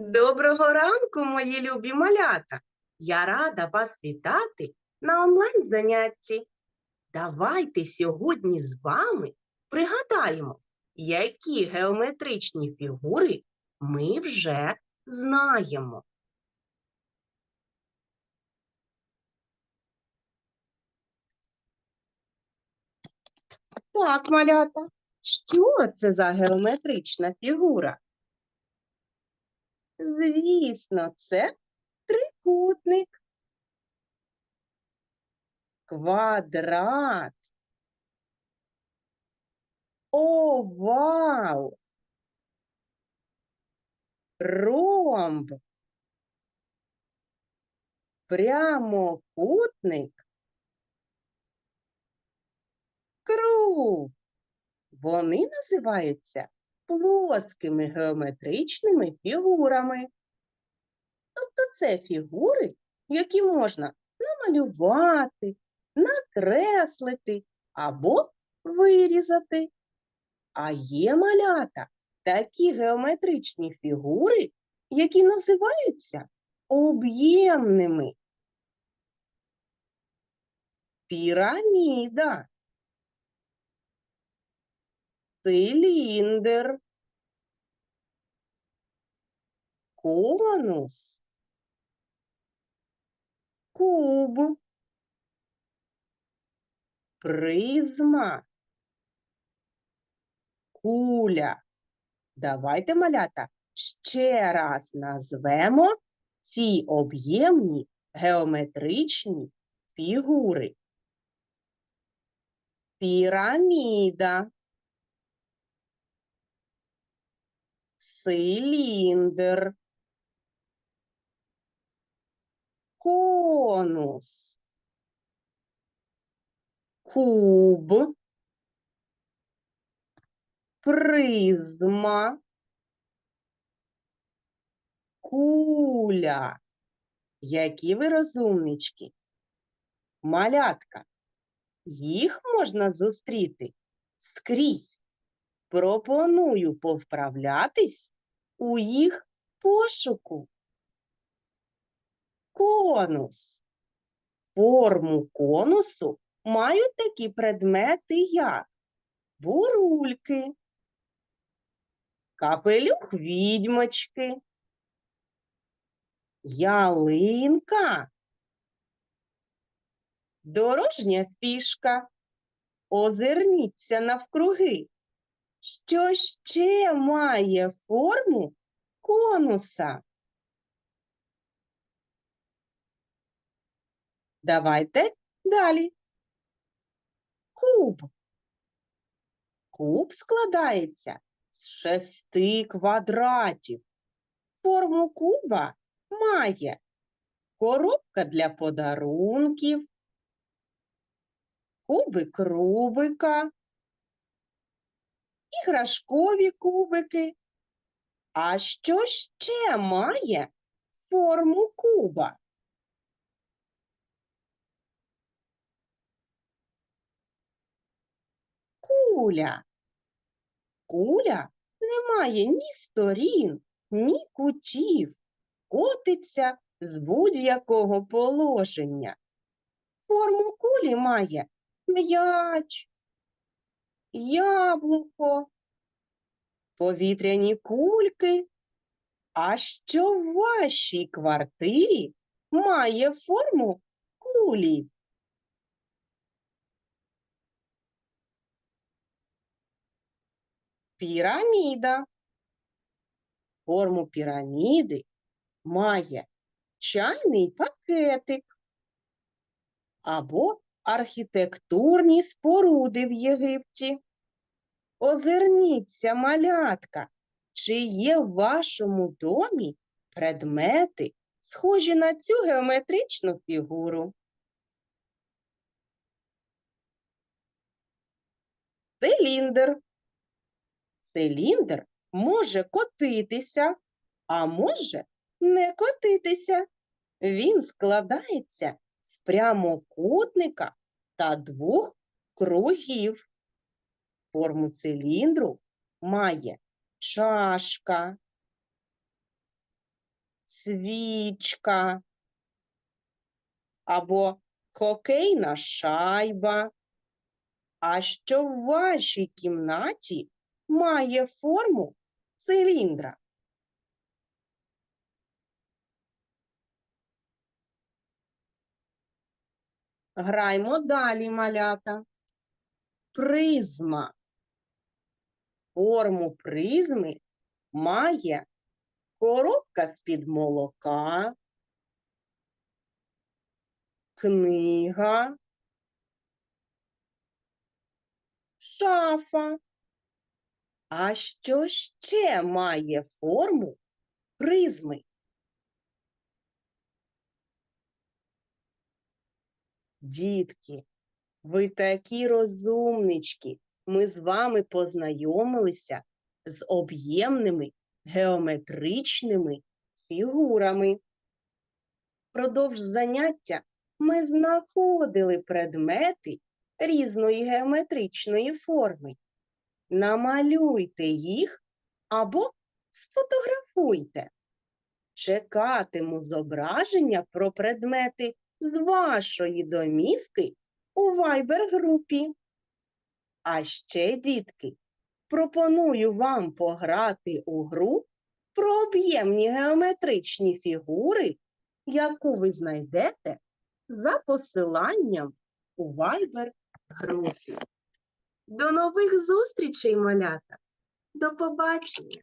Доброго ранку, мої любі малята! Я рада вас вітати на онлайн-занятті. Давайте сьогодні з вами пригадаємо, які геометричні фігури ми вже знаємо. Так, малята, що це за геометрична фігура? Звісно, це трикутник. Квадрат. Овал. Ромб. Прямокутник. Круг. Вони називаються плоскими геометричними фігурами. Тобто це фігури, які можна намалювати, накреслити або вирізати. А є малята такі геометричні фігури, які називаються об'ємними. Піраміда. Циліндр. Конус. Куб. Призма. Куля. Давайте, малята, ще раз назвемо ці об'ємні геометричні фігури. Піраміда. Циліндр. Конус. Куб. Призма. Куля. Які ви розумнички. Малятка. Їх можна зустріти скрізь. Пропоную повправлятись у їх пошуку. Конус. Форму конусу мають такі предмети, як бурульки, капелюх відьмочки, ялинка, дорожня фішка. Озирніться навкруги. Що ще має форму конуса? Давайте далі. Куб. Куб складається з шести квадратів. Форму куба має коробка для подарунків, кубик Рубика, іграшкові кубики. А що ще має форму куба? Куля. Куля не має ні сторін, ні кутів, котиться з будь-якого положення. Форму кулі має м'яч, яблуко, повітряні кульки. А що в вашій квартирі має форму кулі? Піраміда. Форму піраміди має чайний пакетик або архітектурні споруди в Єгипті. Озирніться, малятка, чи є в вашому домі предмети, схожі на цю геометричну фігуру? Циліндр. Циліндр може котитися, а може не котитися. Він складається з прямокутника та двох кругів. Форму циліндру має чашка, свічка або хокейна шайба. А що в вашій кімнаті має форму циліндра? Граймо далі, малята. Призма. Форму призми має коробка з-під молока, книга, шафа. А що ще має форму призми? Дітки, ви такі розумнички. Ми з вами познайомилися з об'ємними геометричними фігурами. Продовж заняття ми знаходили предмети різної геометричної форми. Намалюйте їх або сфотографуйте. Чекатиму зображення про предмети з вашої домівки у Viber-групі. А ще, дітки, пропоную вам пограти у гру про об'ємні геометричні фігури, яку ви знайдете за посиланням у Viber-групі. До нових зустрічей, малята! До побачення!